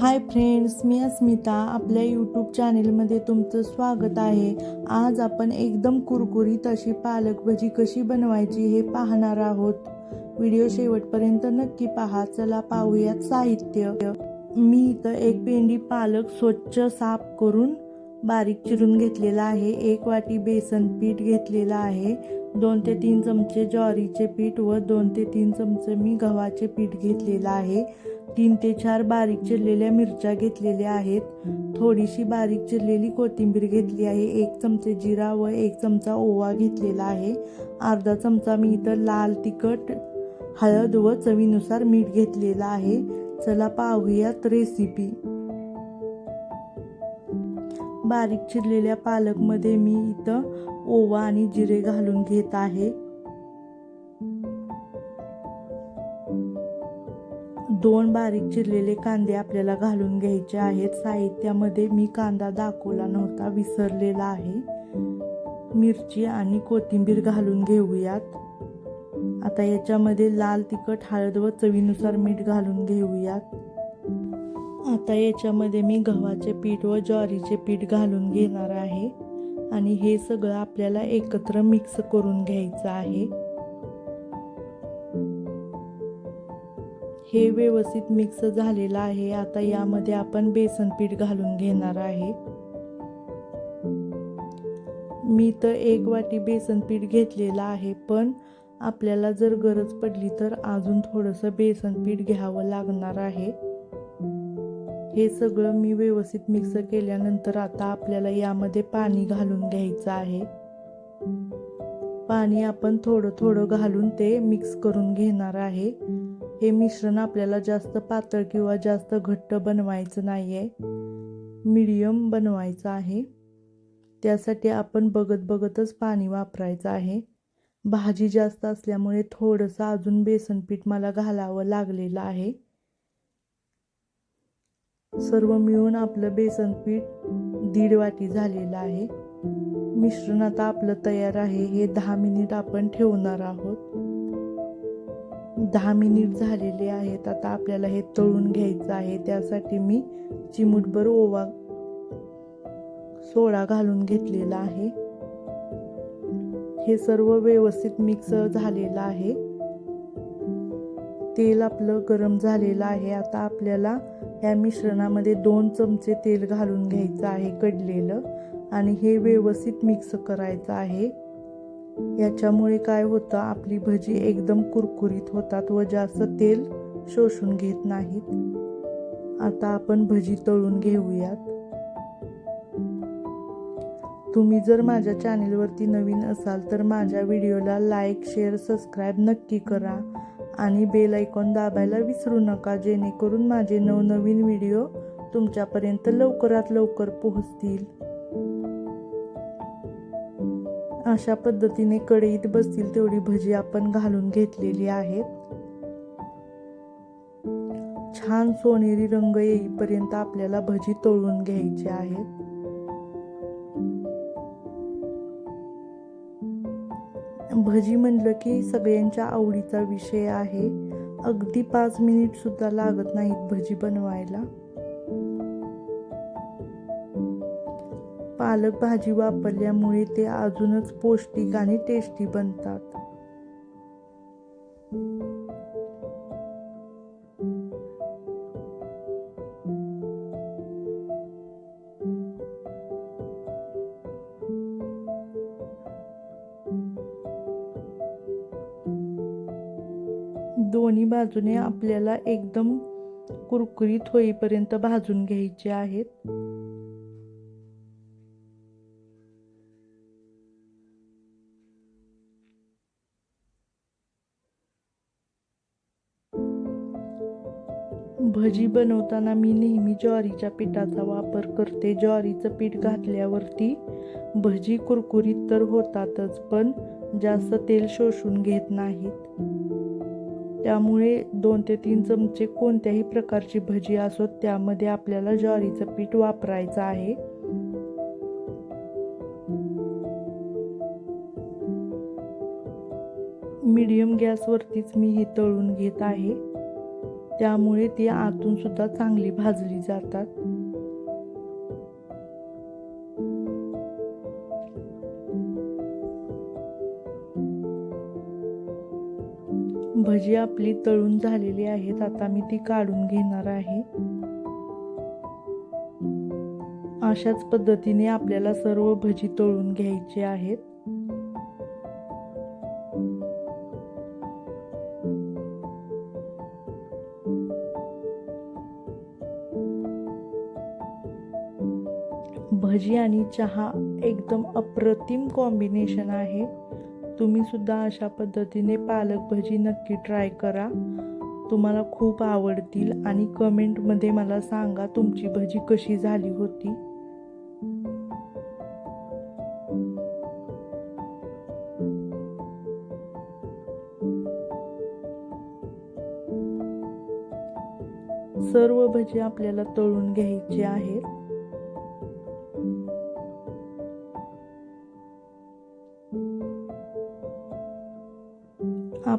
Hi friends मी अस्मिता. आपल्या YouTube चॅनेलमध्ये तुमचं स्वागत आहे. आज आपण एकदम कुरकुरीत अशी पालक भजी कशी बनवायची हे पाहणार आहोत. व्हिडिओ शेवटपर्यंत नक्की पहा. चला पाहूयात साहित्य. मी इथं एक पेंडी पालक स्वच्छ साफ करून बारीक चिरून घेतलेला आहे. एक वाटी बेसन पीठ घेतलेलं आहे. दोन ते तीन चमचे ज्वारीचे पीठ व दोन ते तीन चमचे मी गव्हाचे पीठ घेतलेलं आहे. तीन ते चार बारीक चिरलेल्या मिरच्या घेतलेल्या आहेत. थोडीशी बारीक चिरलेली कोथिंबीर घेतली आहे. एक चमचे जिरा व एक चमचा ओवा घेतलेला आहे. अर्धा चमचा मी इथं लाल तिखट हळद व चवीनुसार मीठ घेतलेलं आहे. चला पाहूयात रेसिपी बारीक चिरलेल्या पालकमध्ये मी इथं ओवा आणि जिरे घालून घेत आहे. दोन बारीक चिरलेले कांदे आपल्याला घालून घ्यायचे आहेत. साहित्यामध्ये मी कांदा दाखवला नव्हता विसरलेला आहे. मिरची आणि कोथिंबीर घालून घेऊयात. आता याच्यामध्ये लाल तिखट हळद व चवीनुसार मीठ घालून घेऊयात. आता याच्यामध्ये मी गव्हाचे पीठ व ज्वारीचे पीठ घालून घेणार आहे. आणि हे सगळं आपल्याला एकत्र मिक्स करून घ्यायचं आहे. हे व्यवस्थित मिक्स झालेलं आहे. आता यामध्ये आपण बेसन पीठ घालून घेणार आहे. मी तर एक वाटी बेसन पीठ घेतलेलं आहे पण आपल्याला जर गरज पडली तर अजून थोडंसं बेसन पीठ घ्यावं लागणार आहे. हे सगळं मी व्यवस्थित मिक्स केल्यानंतर आता आपल्याला यामध्ये पाणी घालून घ्यायचं आहे. पाणी आपण थोडं थोडं घालून ते मिक्स करून घेणार आहे. हे मिश्रण आपल्याला जास्त पातळ किंवा जास्त घट्ट बनवायचं नाही आहे मिडियम बनवायचं आहे. त्यासाठी आपण बघत बघतच पाणी वापरायचं आहे. भाजी जास्त असल्यामुळे थोडंसं अजून बेसन पीठ मला घालावं लागलेलं आहे. सर्व मिळून आपलं बेसन पीठ दीड वाटी झालेलं आहे. मिश्रण आता आपलं तयार आहे. हे दहा मिनिट आपण ठेवणार आहोत. दहा मिनिट झालेले आहेत. आता आपल्याला हे तळून घ्यायचं आहे. त्यासाठी मी चिमूटभर ओवा सोडा घालून घेतलेला आहे. हे सर्व व्यवस्थित मिक्स झालेलं आहे. तेल आपलं गरम झालेलं आहे. आता आपल्याला या मिश्रणामध्ये दोन चमचे तेल घालून घ्यायचं आहे कडलेलं. आणि हे व्यवस्थित मिक्स करायचं आहे. याच्यामुळे काय होतं आपली भजी एकदम कुरकुरीत होतात व जास्त तेल शोषून घेत नाहीत. आता आपण भजी तळून घेऊयात. तुम्ही जर माझ्या चॅनेलवरती नवीन असाल तर माझ्या व्हिडिओला लाईक शेअर सबस्क्राईब नक्की करा आणि बेल ऐकॉन दाबायला विसरू नका जेणेकरून माझे नवनवीन व्हिडिओ तुमच्यापर्यंत लवकरात लवकर पोहोचतील. अशा पद्धतीने कढईत बसतील तेवढी भजी आपण घालून घेतलेली आहेत छान सोनेरी रंग येईपर्यंत आपल्याला भजी तळून घ्यायची आहे. भजी म्हणलं की सगळ्यांच्या आवडीचा विषय आहे. अगदी पाच मिनिट सुद्धा लागत नाहीत भजी बनवायला. पालक भाजी वापरल्यामुळे ते अजूनच पौष्टिक आणि टेस्टी बनतात. दोन्ही बाजूने आपल्याला एकदम कुरकुरीत होईपर्यंत भाजून घ्यायचे आहेत. भजी बनवताना मी नेहमी ज्वारीच्या पिठाचा वापर करते. ज्वारीचं पीठ घातल्यावरती भजी कुरकुरीत तर होतातच पण जास्त तेल शोषून घेत नाहीत. त्यामुळे दोन ते तीन चमचे कोणत्याही प्रकारची भजी असो त्यामध्ये आपल्याला ज्वारीचं पीठ वापरायचं आहे. मीडियम गॅसवरतीच मी हे तळून घेत आहे. त्यामुळे ती आतून सुद्धा चांगली भाजली जातात. भजी आपली तळून झालेली आहेत आता मी ती काढून घेणार आहे. अशाच पद्धतीने आपल्याला सर्व भजी तळून घ्यायची आहेत. भजी आणि चहा एकदम अप्रतिम कॉम्बिनेशन आहे. तुम्ही सुद्धा अशा पद्धतीने पालक भजी नक्की ट्राय करा. तुम्हाला खूप आवडतील आणि कमेंटमध्ये मला सांगा तुमची भजी कशी झाली होती. सर्व भजी आपल्याला तळून घ्यायची आहेत.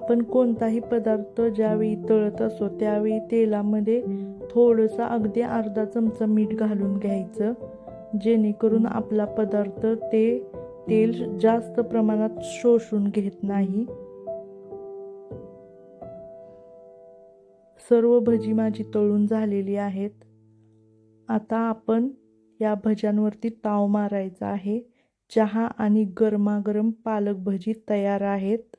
आपण कोणताही पदार्थ ज्यावेळी तळत असतो त्यावेळी तेलामध्ये थोडंसं अगदी अर्धा चमचा मीठ घालून घ्यायचं. जेणेकरून आपला पदार्थ ते तेल जास्त प्रमाणात शोषून घेत नाही. सर्व भजी माझी तळून झालेली आहेत. आता आपण या भज्यांवरती ताव मारायचा आहे. चहा आणि गरमागरम पालक भजी तयार आहेत.